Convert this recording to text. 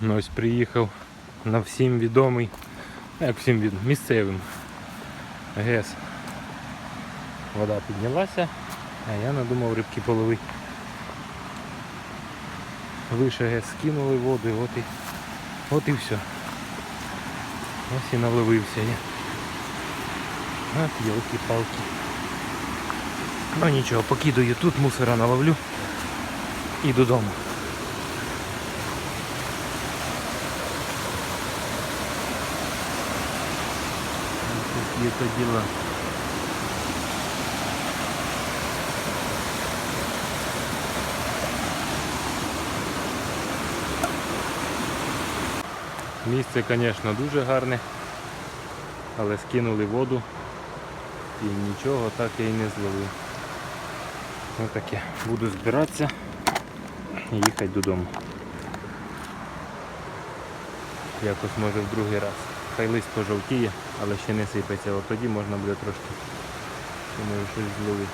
Ну, ось приїхав на всім відомий, ну, як всім відомий, місцевим ГЕС. Вода піднялася, а я надумав рибки половити. Вище ГЕС скинули воду, от і, от і все. Ось і наловився я. От елки-палки. Ну нічого, покидаю тут, мусора наловлю і додому. Такі то діла. Місце, звісно, дуже гарне, але скинули воду і нічого так і не зловив. Ось таке. Буду збиратися і їхати додому. Якось може в другий раз. Хай лист пожовтіє, але ще не сипеться. От тоді можна буде трошки думаю, щось зловити.